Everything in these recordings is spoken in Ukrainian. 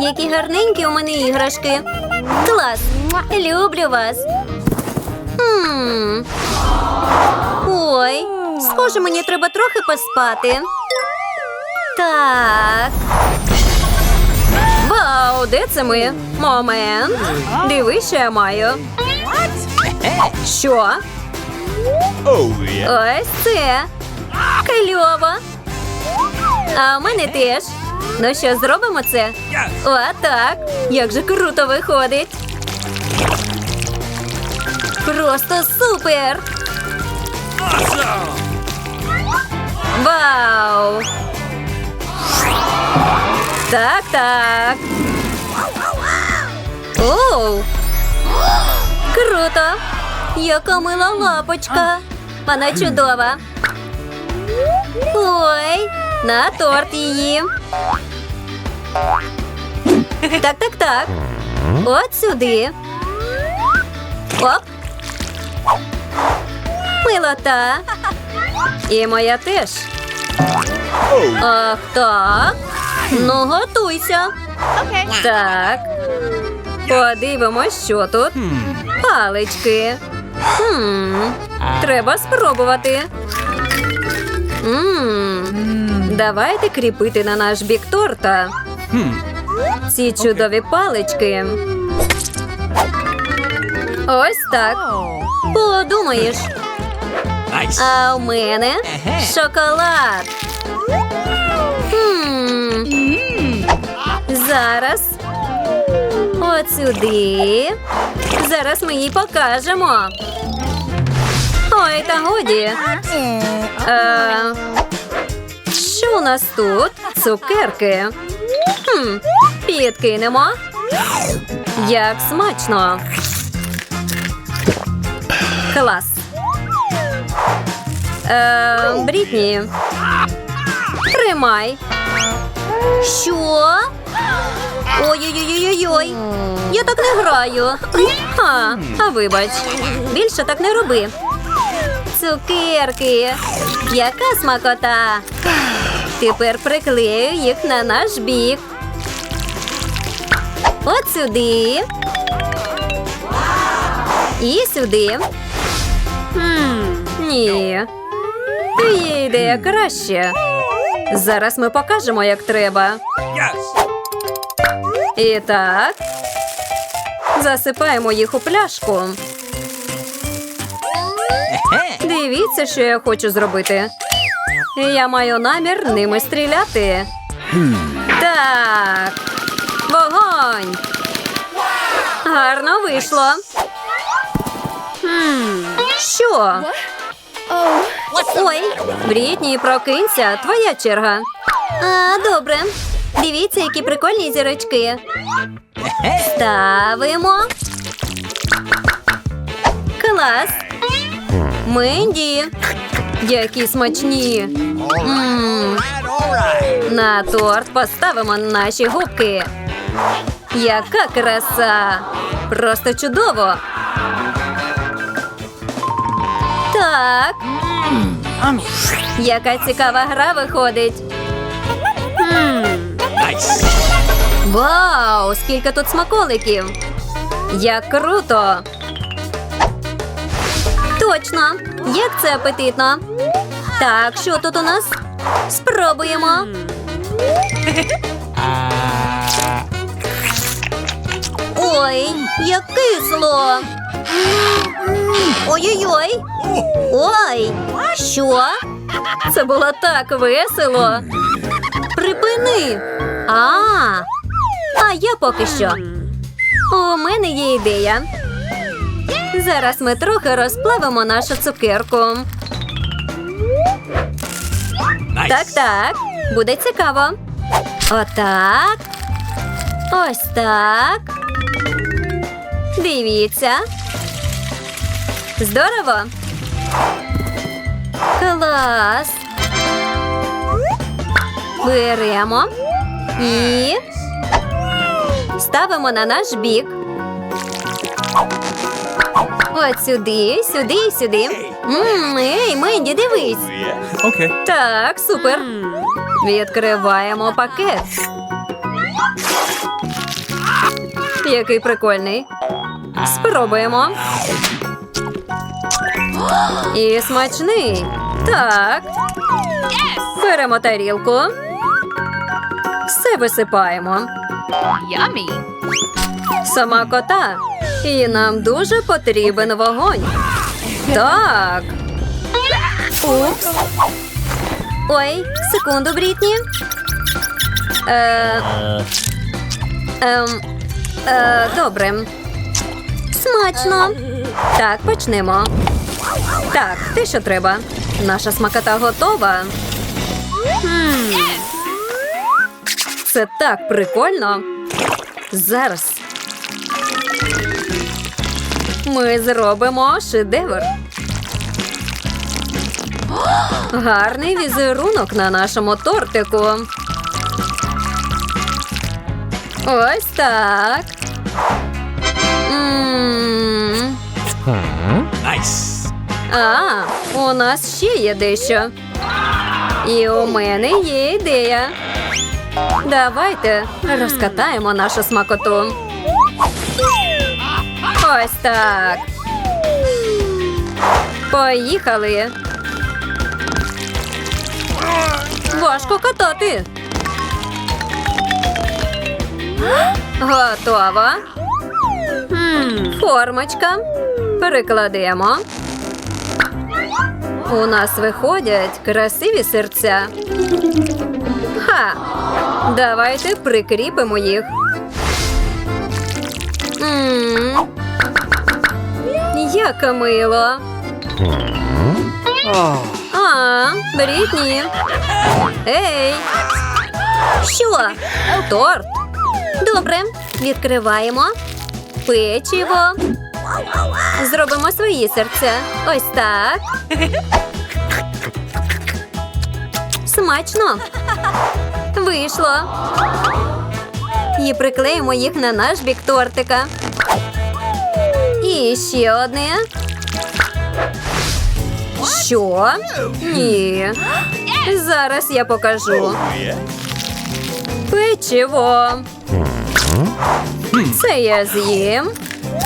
Які гарненькі у мене іграшки. Клас! Люблю вас. Ой, схоже, мені треба трохи поспати. Так. Вау, де це ми? Момент. Диви, що я маю. Що? Ось це. Кльово. А в мене теж. Ну що, зробимо це? О, так. Як же круто виходить. Просто супер! Вау! Так, так. Оу! Круто! Яка мила лапочка! Вона чудова. Ой, на торт її. Так, так, так. От сюди. Оп. Милота. І моя теж. Ах, так. Ну, готуйся. Так. Подивимось, що тут. Палички. Хм. Треба спробувати. М. Давайте кріпити на наш бік торта. Ці чудові палички. Ось так. Подумаєш. А у мене шоколад. Хм. Зараз. От сюди. Зараз ми їй покажемо. Ой, та годі. Е, що у нас тут? Цукерки. Хм, підкинемо. Як смачно. Клас. Е, Брітні. Тримай. Що? Ой-ой-ой-ой-ой. Я так не граю. А, а вибач. Більше так не роби. Цукерки. Яка смакота. Тепер приклею їх на наш бік. От сюди. І сюди. Хм, ні. Є ідея краще. Зараз ми покажемо, як треба. І так. Засипаємо їх у пляшку. Дивіться, що я хочу зробити. Я маю намір ними стріляти. Так. Вогонь. Гарно вийшло. Що? Ой, Брітні, прокинься, твоя черга. А, добре. Дивіться, які прикольні зірочки. Ставимо. Клас. Менді. Які смачні. На торт поставимо наші губки. Яка краса! Просто чудово. Так. Яка цікава гра виходить. Nice. Вау, скільки тут смаколиків! Як круто! Точно! Як це апетитно! Так, що тут у нас? Спробуємо. Ой, як кисло! Ой-ой-ой! Ой! Що? Це було так весело! Припини! А, а я поки що. У мене є ідея. Зараз ми трохи розплавимо нашу цукерку. Nice. Так, так. Буде цікаво. Отак. Ось так. Дивіться. Здорово. Клас. Беремо і ставимо на наш бік. От сюди, сюди і сюди. М, Ей, Менді, дивись. Okay. Так, супер. Відкриваємо пакет. Який прикольний. Спробуємо. І смачний. Так. Беремо тарілку. Все висипаємо. Yummy. Сама кота. І нам дуже потрібен вогонь. Так. Упс. Ой, секунду, Брітні. Е, ем, е, добре. Смачно. Так, почнемо. Так, те, що треба. Наша смакота готова. Хм. Це так прикольно. Зараз. Ми зробимо шедевр. Гарний візерунок на нашому тортику. Ось так. Nice. А, у нас ще є дещо. І у мене є ідея. Давайте розкатаємо нашу смакоту. Ось так. Поїхали. Важко катати. Готово. Формочка. Перекладемо. У нас виходять красиві серця. Ха! Давайте прикріпимо їх. Як мило. А, Брітні. Ей. Що? Торт. Добре. Відкриваємо. Печиво. Зробимо свої серця. Ось так. Смачно. Вийшло. І приклеїмо їх на наш бік тортика. І ще одне. Що? Ні. Зараз я покажу. Печиво. Це я з'їм.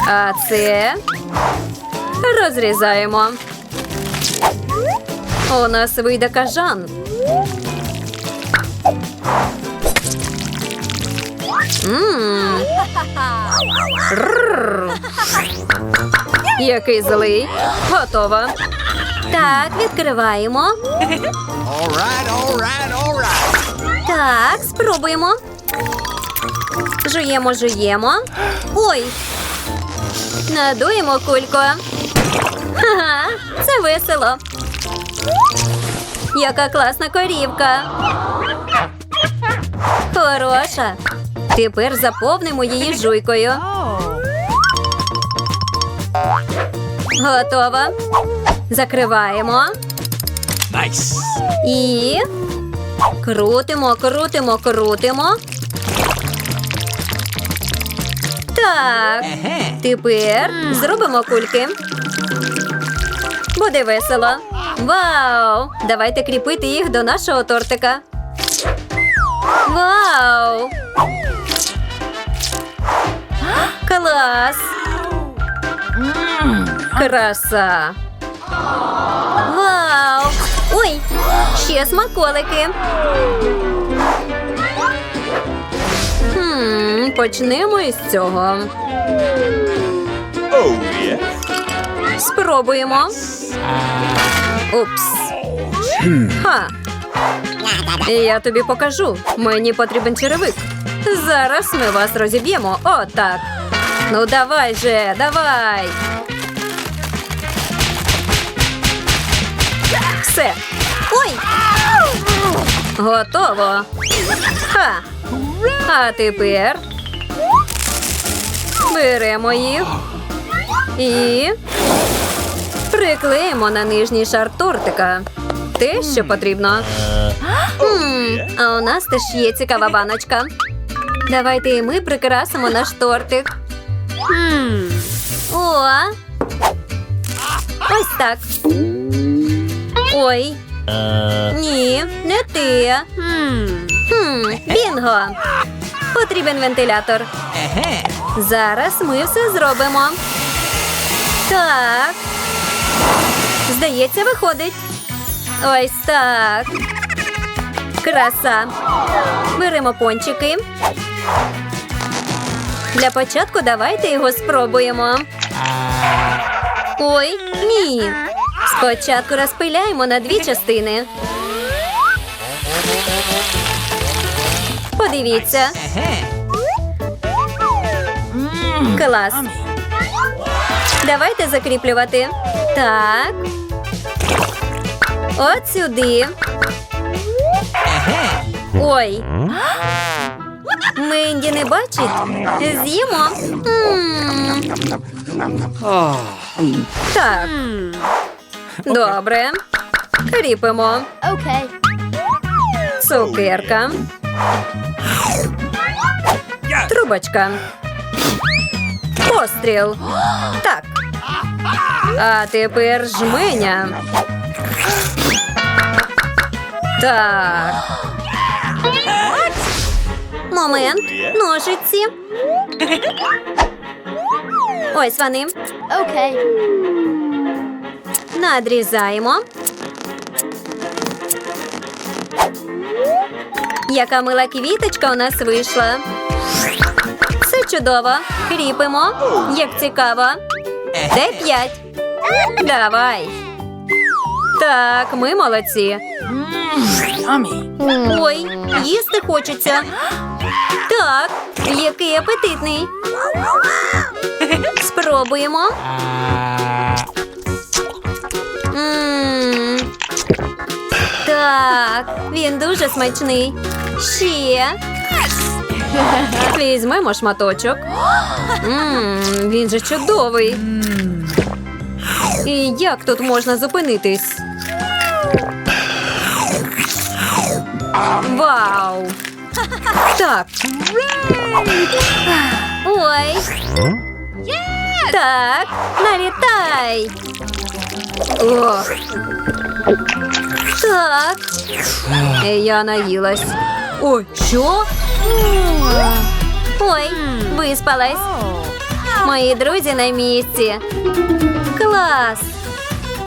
А це розрізаємо. У нас вийде кажан. Мм. Рррр. Який злий. Готово. Так, відкриваємо. All right, all right, all right. Так, спробуємо. Жуємо, жуємо. Ой. Надуємо кульку. Ха-ха, це весело. Яка класна корівка. Хороша. Тепер заповнимо її жуйкою. Готово. Закриваємо. Nice. І крутимо, крутимо, крутимо. Так. Тепер зробимо кульки. Буде весело. Вау! Давайте кріпити їх до нашого тортика. Вау! Клас! Краса! Вау! Ой, ще смаколики. Хм, почнемо із цього. Спробуємо. Упс. Ха. Я тобі покажу. Мені потрібен черевик. Зараз ми вас розіб'ємо. Отак. Ну давай же, давай. Все. Ой. Готово. Ха. А тепер беремо їх і приклеїмо на нижній шар тортика. Те, що потрібно. Хм, а у нас теж є цікава баночка. Давайте і ми прикрасимо наш тортик. О! Ось так. Ой. Ні, не ти. Хм, бінго. Потрібен вентилятор. Зараз ми все зробимо. Так. Здається, виходить. Ось так. Краса. Беремо пончики. Для початку давайте його спробуємо. Ой, ні. Спочатку розпиляємо на дві частини. Подивіться. Клас. Давайте закріплювати. Так. От сюди. Ой. Менді не бачить. З'їмо. Так. Добре. Кріпимо. Okay. Цукерка. Трубочка. Постріл. Так. А тепер жменя. Так. Момент. Ножиці. Ось вони. Okay. Надрізаємо. Яка мила квіточка у нас вийшла. Все чудово. Кріпимо. Як цікаво. Дай п'ять. Давай. Так, ми молодці. Ой, їсти хочеться. Так, який апетитний. Спробуємо. Так, він дуже смачний. Ще. Візьмемо шматочок. М, Він же чудовий. І як тут можна зупинитись? Вау! Так. Ой. Так, налітай. Ох. Так. Я наїлась. Ой, що? Ой, виспалась. Мої друзі на місці. Клас.